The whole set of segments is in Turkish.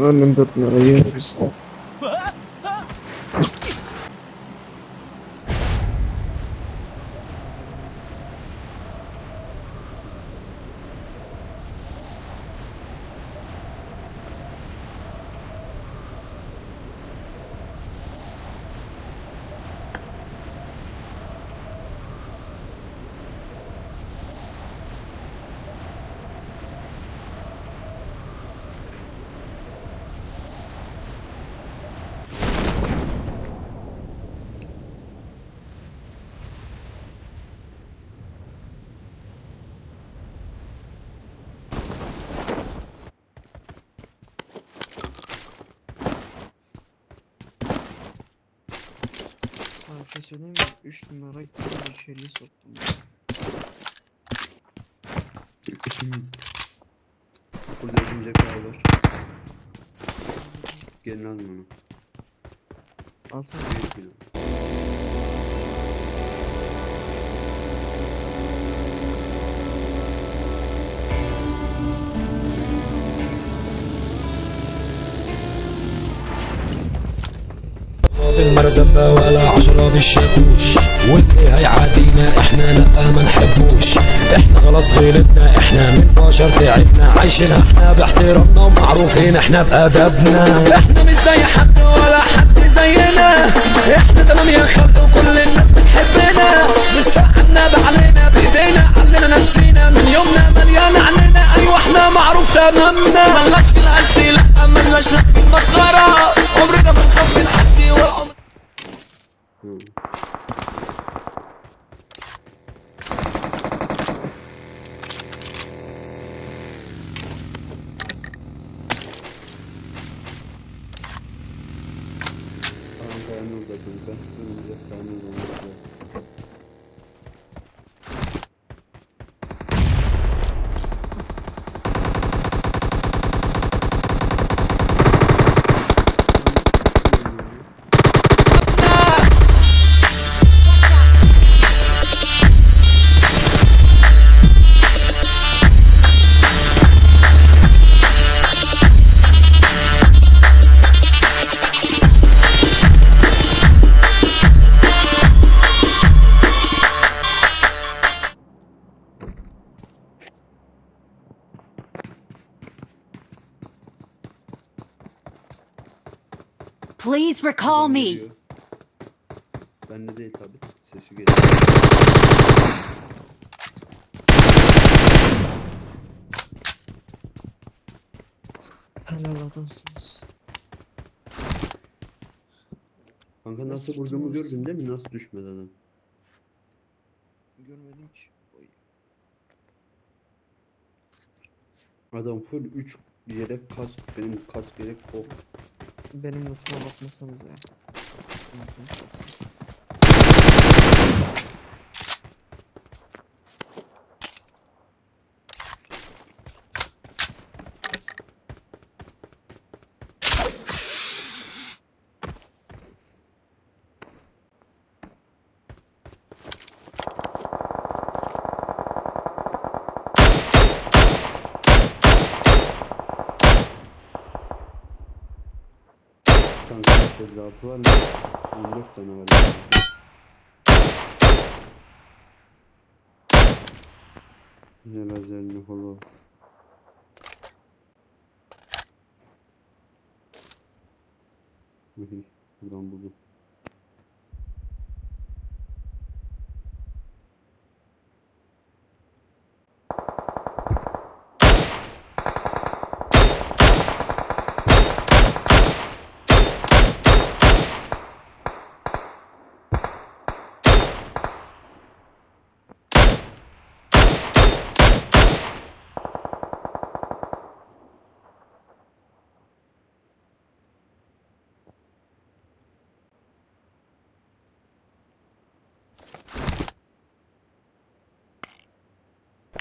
Önümde ayırırız. Sana bir söyleyeyim mi? 3 numara içeriye soktum. Burada örümcek ağı var. Gelin alın onu. Alsana. Büyük. بالمرزبة ولا عشرة بالشاكوش. واللي هيعادينا إحنا لا ما نحبوش. إحنا خلاص غلبنا إحنا من بشر تعبنا عايشين إحنا باحترامنا ومعروفين إحنا بأدبنا. إحنا مش زي حد ولا حد زينا. إحنا تمام يا خلق وكل الناس بتحبنا. بالسقنا بعلينا بإيدينا علينا نفسينا من يومنا مليان عننا. أيوه إحنا معروف تمامنا. ملناش في الهلس لا ملناش لا في المسخرة. Kayanın orada kanka. Önümüzde kayanın orada. Please recall Adam me. geliyor. Bende değil tabi. Sesi geliyor. Helal adamsınız. Kanka nasıl Nasıl vurduğumu gördün değil mi? Nasıl düşmedi adam? Görmedim ki. Oy. Adam full 3 yelek kask. Benim kask yelek kol. Benim lootuma bakmasanız ya. Sesi. Kanka 56 var mı? 14 tane var. Ne lazer ne holo. Mühim. Buradan buldum.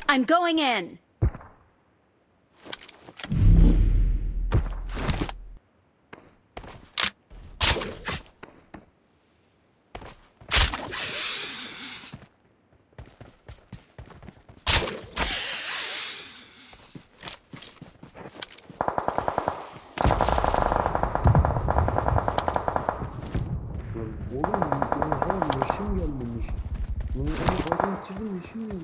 I'm going in. Oğlum, yaşım gelmemiş. Onu yaşım.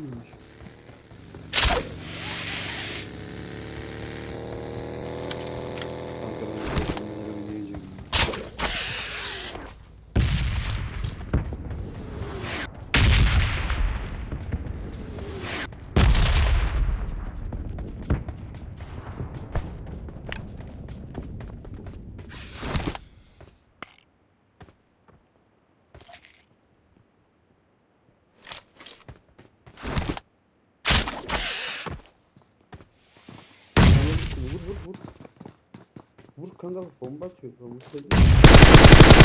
Kanka bomba atıyor. Bomba atıyor.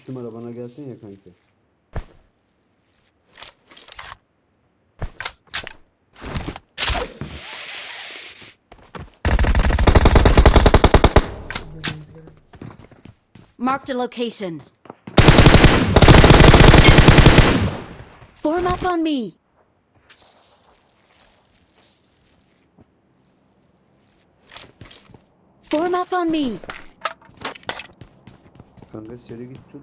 Üç numara bana gelsin ya kanka. Marked a location. Form up on me. Form up on me. Kanka seri git tut.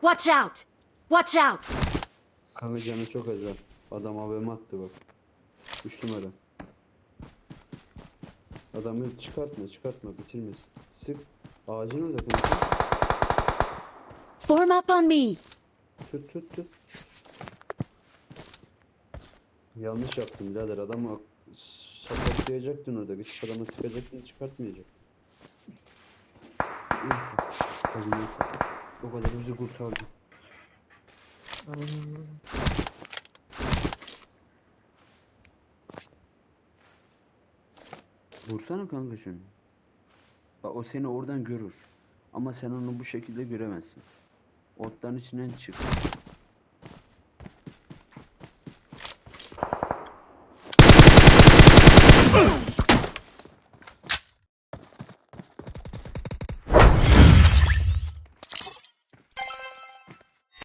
Watch out. Watch out. Kanka canı çok az ha. Adam AVM attı bak. Üç numara. Adamı çıkartma çıkartma bitirmez. Sık. Ağacın orada kanka. Form up on me. Tut tut tut. Yanlış yaptım birader adamı sapaklayacaktın orada. Küçük adamı sıkacaktın çıkartmayacaktın. Neyse. Tabii neyse. O kadar bizi kurtardı. Vursana kanka şunu. Bak o seni oradan görür. Ama sen onu bu şekilde göremezsin. Otların içinden çık.